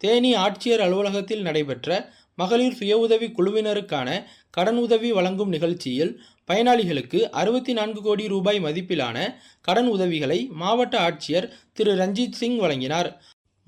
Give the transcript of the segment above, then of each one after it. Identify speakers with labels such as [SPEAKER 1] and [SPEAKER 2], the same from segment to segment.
[SPEAKER 1] தேனி ஆட்சியர் அலுவலகத்தில் நடைபெற்ற மகளிர் சுய உதவி குழுவினருக்கான கடனுதவி வழங்கும் நிகழ்ச்சியில் பயனாளிகளுக்கு அறுபத்தி நான்கு கோடி ரூபாய் மதிப்பிலான கடன் உதவிகளை மாவட்ட ஆட்சியர் திரு ரஞ்சித் சிங் வழங்கினார்.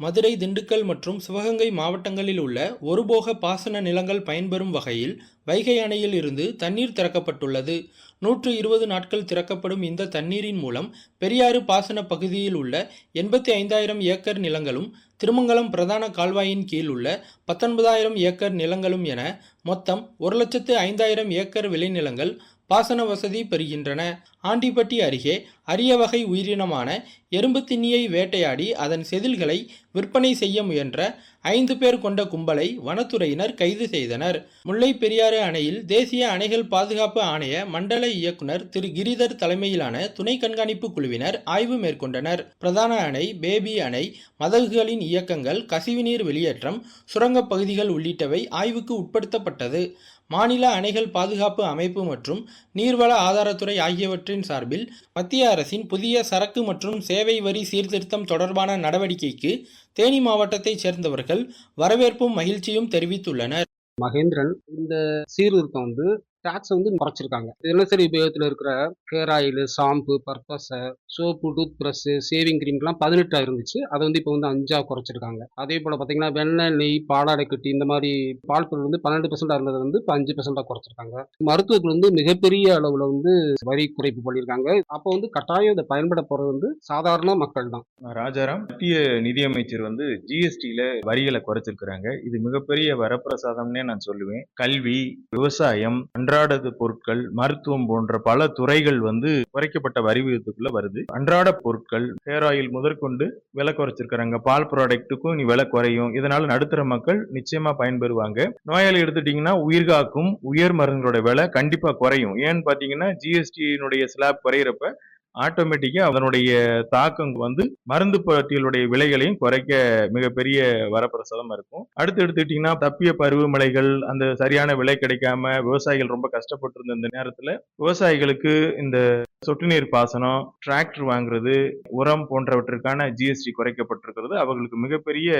[SPEAKER 1] மதுரை திண்டுக்கல் மற்றும் சிவகங்கை மாவட்டங்களில் உள்ள ஒருபோக பாசன நிலங்கள் பயன்பெறும் வகையில் வைகை அணையில் இருந்து தண்ணீர் திறக்கப்பட்டுள்ளது. நூற்று இருபது நாட்கள் திறக்கப்படும் இந்த தண்ணீரின் மூலம் பெரியாறு பாசன பகுதியில் உள்ள எண்பத்தி ஐந்தாயிரம் ஏக்கர் நிலங்களும் திருமங்கலம் பிரதான கால்வாயின் கீழ் உள்ள பத்தொன்பதாயிரம் ஏக்கர் நிலங்களும் என மொத்தம் ஒரு லட்சத்து ஐந்தாயிரம் ஏக்கர் விளைநிலங்கள் பாசன வசதி பெறுகின்றன. ஆண்டிப்பட்டி அருகே அரிய வகை உயிரினமான எறும்பு திண்ணியை வேட்டையாடி அதன் செதில்களை விற்பனை செய்ய முயன்ற ஐந்து பேர் கொண்ட கும்பலை வனத்துறையினர் கைது செய்தனர். முல்லை பெரியாறு அணையில் தேசிய அணைகள் பாதுகாப்பு ஆணைய மண்டல இயக்குனர் திரு கிரிதர் தலைமையிலான துணை கண்காணிப்பு குழுவினர் ஆய்வு மேற்கொண்டனர். பிரதான அணை பேபி அணை மதகுகளின் இயக்கங்கள் கசிவுநீர் வெளியேற்றம் சுரங்கப் பகுதிகள் உள்ளிட்டவை ஆய்வுக்கு உட்படுத்தப்பட்டது. மாநில அணைகள் பாதுகாப்பு அமைப்பு மற்றும் நீர்வள ஆதாரத்துறை ஆகியவற்றின் சார்பில் மத்திய அரசின் புதிய சரக்கு மற்றும் சேவை வரி சீர்திருத்தம் தொடர்பான நடவடிக்கைக்கு தேனி மாவட்டத்தைச் சேர்ந்தவர்கள் வரவேற்பும் மகிழ்ச்சியும் தெரிவித்துள்ளனர்.
[SPEAKER 2] மகேந்திரன் இந்த சீர்திருத்தம் வந்து டாக்ஸ் வந்து குறைச்சிருக்காங்க. தினசரி உபயோகத்தில் இருக்கிற? ஹேர் ஆயில் ஷாம்பு பர்பஸை சோப்பு டூத் ப்ரஷ் சேவிங் க்ரீம்லாம் பதினெட்டா இருந்துச்சு அதை வந்து இப்போ வந்து அஞ்சா குறைச்சிருக்காங்க. அதே போல் பார்த்தீங்கன்னா வெண்ணெய் நெய் பாலாடை கட்டி இந்த மாதிரி பால் பொருள் வந்து பன்னெண்டு பர்சன்டாக இருந்தது வந்து இப்போ அஞ்சு பர்சன்டாக குறைச்சிருக்காங்க. மருத்துவத்தில் வந்து மிகப்பெரிய அளவில் வந்து வரி குறைப்பு பண்ணியிருக்காங்க அப்போ வந்து கட்டாயம் இதை பயன்பட போகிறது வந்து சாதாரண மக்கள் தான்.
[SPEAKER 3] ராஜாராம் மத்திய நிதியமைச்சர் வந்து ஜிஎஸ்டியில வரிகளை குறைச்சிருக்கிறாங்க. இது மிகப்பெரிய வரப்பிரசாதம்னே நான் சொல்லுவேன். கல்வி விவசாயம் அன்றாட பொருட்கள் மருத்துவம் போன்ற பல துறைகள் வந்து குறைக்கப்பட்ட வரி விகிதத்துக்குள்ள வருது. அன்றாட பொருட்கள் ஹேர் ஆயில் முதற்கொண்டு விலை குறைச்சிருக்கிறாங்க. பால் ப்ராடக்ட்டுக்கும் இனி விலை குறையும். இதனால நடுத்தர மக்கள் நிச்சயமா பயன்பெறுவாங்க. நோயாளி எடுத்துட்டீங்கன்னா உயிர்காக்கும் உயர் மருந்துகளோட விலை கண்டிப்பா குறையும். ஏன்னு பாத்தீங்கன்னா ஜிஎஸ்டியினுடைய ஸ்லாப் குறையிறப்ப ஆட்டோமேட்டிக்கா அதனுடைய தாக்கம் வந்து மருந்து பட்டியலுடைய விலைகளையும் குறைக்க மிகப்பெரிய வரப்பிரசாதமா இருக்கும். அடுத்து எடுத்துக்கிட்டீங்கன்னா தப்பிய பருவமழைகள் அந்த சரியான விலை கிடைக்காம விவசாயிகள் ரொம்ப கஷ்டப்பட்டு இருந்த இந்த நேரத்துல விவசாயிகளுக்கு இந்த சொட்டு நீர் பாசனம் டிராக்டர் வாங்குறது உரம் போன்றவற்றிற்கான ஜிஎஸ்டி குறைக்கப்பட்டிருக்கிறது. அவர்களுக்கு மிகப்பெரிய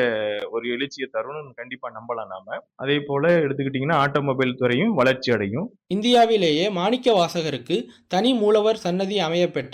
[SPEAKER 3] ஒரு எழுச்சியை தரும்னு கண்டிப்பா நம்பலாம் நாம. அதே போல எடுத்துக்கிட்டீங்கன்னா ஆட்டோமொபைல் துறையும் வளர்ச்சி அடையும்.
[SPEAKER 1] இந்தியாவிலேயே மாணிக்க வாசகருக்கு தனி மூலவர் சன்னதி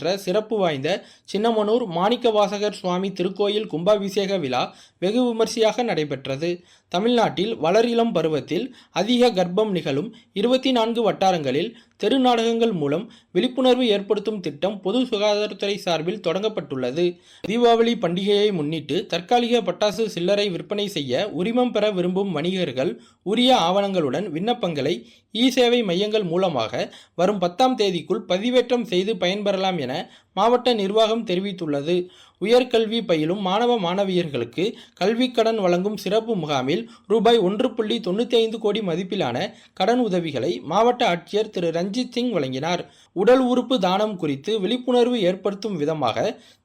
[SPEAKER 1] அமையப்பெற்ற சிறப்பு வாய்ந்த சின்னமனூர் மாணிக்க வாசகர் சுவாமி திருக்கோயில் கும்பாபிஷேக விழா வெகு விமர்சையாக நடைபெற்றது. தமிழ்நாட்டில் வளரிளம் பருவத்தில் அதிக கர்ப்பம் நிகழும் இருபத்தி நான்கு வட்டாரங்களில் தெரு நாடகங்கள் மூலம் விழிப்புணர்வு ஏற்படுத்தும் திட்டம் பொது சுகாதாரத்துறை சார்பில் தொடங்கப்பட்டுள்ளது. தீபாவளி பண்டிகையை முன்னிட்டு தற்காலிக பட்டாசு சில்லறை விற்பனை செய்ய உரிமம் பெற விரும்பும் வணிகர்கள் உரிய ஆவணங்களுடன் விண்ணப்பங்களை இ சேவை மையங்கள் மூலமாக வரும் பத்தாம் தேதிக்குள் பதிவேற்றம் செய்து பயன்பெறலாம் என மாவட்ட நிர்வாகம் தெரிவித்துள்ளது. உயர்கல்வி பயிலும் மாணவ மாணவியர்களுக்கு கல்விக்கடன் வழங்கும் சிறப்பு முகாமில் ரூபாய் ஒன்று புள்ளி தொண்ணூற்றி ஐந்து கோடி மதிப்பிலான கடன் உதவிகளை மாவட்ட ஆட்சியர் திரு. ரஞ்சித் சிங் வழங்கினார். உடல் உறுப்பு தானம் குறித்து விழிப்புணர்வு ஏற்படுத்தும் விதமாக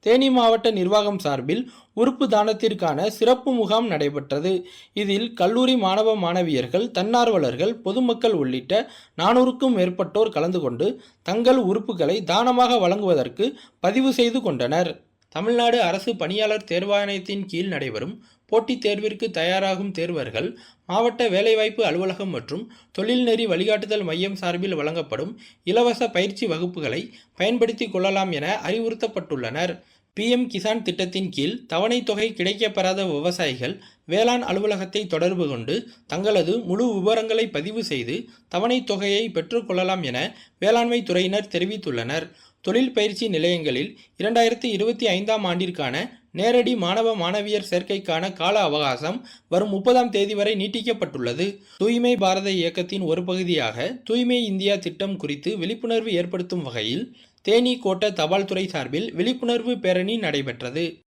[SPEAKER 1] தேனி மாவட்ட நிர்வாகம் சார்பில் உறுப்பு தானத்திற்கான சிறப்பு முகாம் நடைபெற்றது. இதில் கல்லூரி மாணவ மாணவியர்கள் தன்னார்வலர்கள் பொதுமக்கள் உள்ளிட்ட நானூறுக்கும் மேற்பட்டோர் கலந்து கொண்டு தங்கள் உறுப்புகளை தானமாக வழங்குவதற்கு பதிவு செய்து கொண்டனர். தமிழ்நாடு அரசு பணியாளர் தேர்வாணையத்தின் கீழ் நடைபெறும் போட்டித் தேர்விற்கு தயாராகும் தேர்வர்கள் மாவட்ட வேலைவாய்ப்பு அலுவலகம் மற்றும் தொழில்நெறி வழிகாட்டுதல் மையம் சார்பில் வழங்கப்படும் இலவச பயிற்சி வகுப்புகளை பயன்படுத்திக் கொள்ளலாம் என அறிவுறுத்தப்பட்டுள்ளனர். பிஎம் கிசான் திட்டத்தின் கீழ் தவணை தொகை கிடைக்கப்பெறாத விவசாயிகள் வேளாண் அலுவலகத்தை தொடர்பு கொண்டு தங்களது முழு விவரங்களை பதிவு செய்து தவணை தொகையை பெற்றுக்கொள்ளலாம் என வேளாண்மை துறையினர் தெரிவித்துள்ளனர். தொழில் பயிற்சி நிலையங்களில் இரண்டாயிரத்தி இருபத்தி ஐந்தாம் ஆண்டிற்கான நேரடி மாணவ மாணவியர் சேர்க்கைக்கான கால அவகாசம் வரும் முப்பதாம் தேதி வரை நீட்டிக்கப்பட்டுள்ளது. தூய்மை பாரத இயக்கத்தின் ஒரு பகுதியாக தூய்மை இந்தியா திட்டம் குறித்து விழிப்புணர்வு ஏற்படுத்தும் வகையில் தேனி கோட்ட தபால் துறை சார்பில் விழிப்புணர்வு பேரணி நடைபெற்றது.